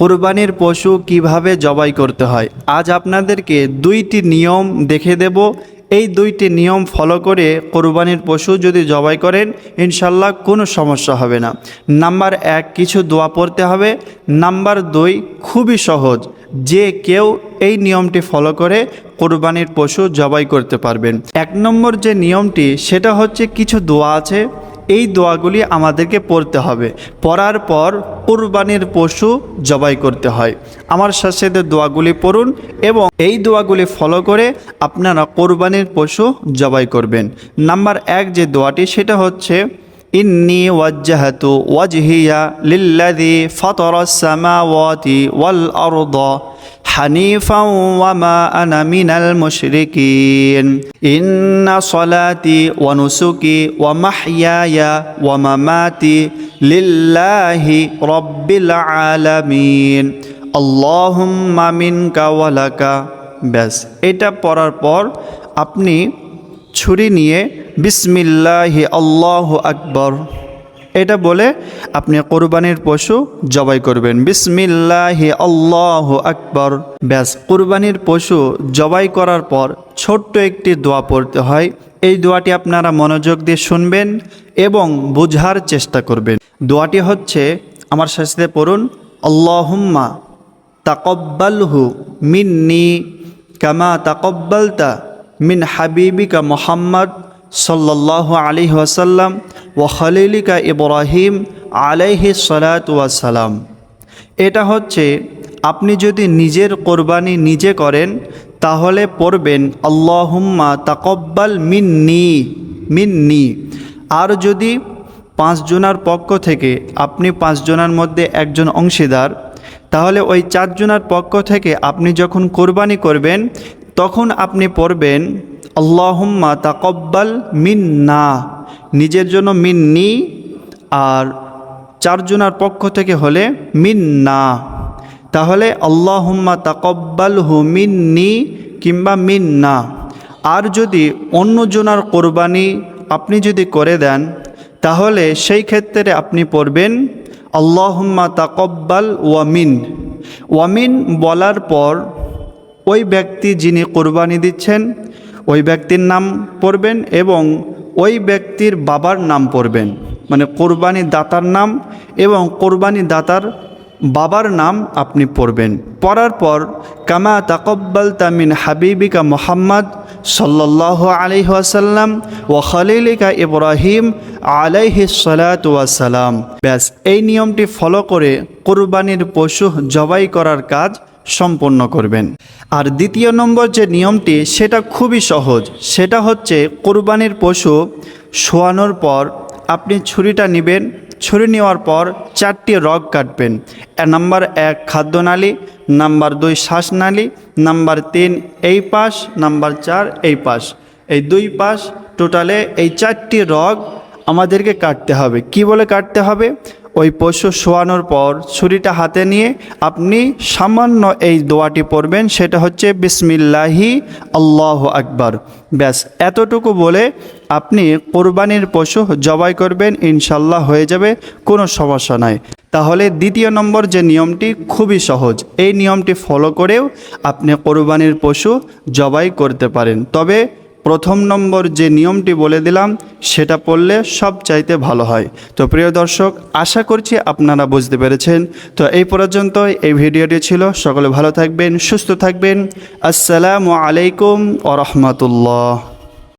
কোরবানির পশু কীভাবে জবাই করতে হয়? আজ আপনাদেরকে দুইটি নিয়ম দেখে দেব। এই দুইটি নিয়ম ফলো করে কোরবানির পশু যদি জবাই করেন, ইনশাল্লাহ কোনো সমস্যা হবে না। নাম্বার এক, কিছু দোয়া পড়তে হবে। নাম্বার দুই, খুবই সহজ। যে কেউ এই নিয়মটি ফলো করে, কোরবানির পশু জবাই করতে পারবেন। এক নম্বর যে নিয়মটি, সেটা হচ্ছে কিছু দোয়া আছে। এই দোয়াগুলি আমাদেরকে পড়তে হবে। পড়ার পর কুরবানির পশু জবাই করতে হয়। আমার সাথে দোয়াগুলি পড়ুন এবং এই দোয়াগুলি ফলো করে আপনারা কোরবানির পশু জবাই করবেন। নাম্বার এক যে দোয়াটি, সেটা হচ্ছে, ইন্নি ওয়াজ্জাহাতু ওয়াজহিয়া লিল্লাযী ফাতারাস সামাওয়াতি ওয়াল আরদা। حنيفا وما أنا من المشركين إن صلاتي ونسكي ومحياي ومماتي لله رب العالمين اللهم منك ولك ব্যাস এটা পড়ার পর আপনি ছুরি নিয়ে বিসমিল্লাহি আল্লাহ আকবর এটা বলে আপনি কোরবানির পশু জবাই করবেন। বিসমিল্লাহি আল্লাহ আকবর। ব্যাস, কোরবানির পশু জবাই করার পর ছোট্ট একটি দোয়া পড়তে হয়। এই দোয়াটি আপনারা মনোযোগ দিয়ে শুনবেন এবং বোঝার চেষ্টা করবেন। দোয়াটি হচ্ছে, আমার সাথে পড়ুন, আল্লাহুম্মা তাকব্বালহু মিন্নি কামা তাকব্বালতা মিন হাবিবিকা মোহাম্মদ সাল্লাল্লাহু আলী ওয়াসাল্লাম। ও খলিলিকা ইব্রাহিম আলাইহি সালাত ওয়াসালাম এটা হচ্ছে, আপনি যদি নিজের কোরবানি নিজে করেন, তাহলে পড়বেন, আল্লাহুম্মা তাকব্বাল মিন্নি মিন্নি। আর যদি পাঁচজনার পক্ষ থেকে আপনি পাঁচজনের মধ্যে একজন অংশীদার, তাহলে ওই চারজনের পক্ষ থেকে আপনি যখন কোরবানি করবেন, তখন আপনি পড়বেন, আল্লাহুম্মা তাকব্বাল মিন্না। নিজের জন্য মিন্নি আর চারজনার পক্ষ থেকে হলে মিন্না। তাহলে আল্লাহুম্মা তাকব্বাল হু মিন্নি কিংবা মিন্না। আর যদি অন্যজনার কোরবানি আপনি যদি করে দেন, তাহলে সেই ক্ষেত্রে আপনি পড়বেন আল্লাহুম্মা তাকব্বাল ওয়ামিন ওয়ামিন বলার পর ওই ব্যক্তি যিনি কোরবানি দিচ্ছেন, ওই ব্যক্তির নাম পড়বেন এবং ওই ব্যক্তির বাবার নাম পড়বেন। মানে কোরবানি দাতার নাম এবং কোরবানি দাতার বাবার নাম আপনি পড়বেন। পড়ার পর, কামা তাকব্বাল তামিন হাবিবিকা মোহাম্মদ সাল্লাহ আলহাসাল্লাম ও খলিলিকা ইব্রাহিম আলাইহি ওয়াসালাম। ব্যাস, এই নিয়মটি ফলো করে কোরবানির পশু জবাই করার কাজ সম্পন্ন করবেন। আর দ্বিতীয় নম্বর যে নিয়মটি, সেটা খুবই সহজ। সেটা হচ্ছে কোরবানির পশু শোয়ানোর পর আপনি ছুরিটা নেবেন। ছুরি নেওয়ার পর চারটি রগ কাটবেন। নাম্বার এক খাদ্যনালী নাম্বার দুই শ্বাসনালী নাম্বার তিন এই পাশ, নাম্বার চার এই পাশ। এই দুই পাশ টোটালে এই চারটি রগ আমাদেরকে কাটতে হবে। কি বলে কাটতে হবে? ওই পশু শোয়ানোর পর ছুরিটা হাতে নিয়ে আপনি সামান্য এই দোয়াটি পড়বেন, সেটা হচ্ছে বিসমিল্লাহি, আল্লাহ আকবার। ব্যাস, এতটুকু বলে আপনি কোরবানির পশু জবাই করবেন ইনশাল্লাহ হয়ে যাবে, কোনো সমস্যা নাই। তাহলে দ্বিতীয় নম্বর যে নিয়মটি খুবই সহজ, এই নিয়মটি ফলো করেও আপনি কোরবানির পশু জবাই করতে পারেন। তবে প্রথম নম্বর যে নিয়মটি বলে দিলাম, সেটা পড়লে সব চাইতে ভালো হয়। তো প্রিয় দর্শক, আশা করছি আপনারা বুঝতে পেরেছেন। তো এই পর্যন্ত এই ভিডিওটি ছিল। সকলে ভালো থাকবেন, সুস্থ থাকবেন। আসসালামু আলাইকুম ও রহমতুল্লাহ।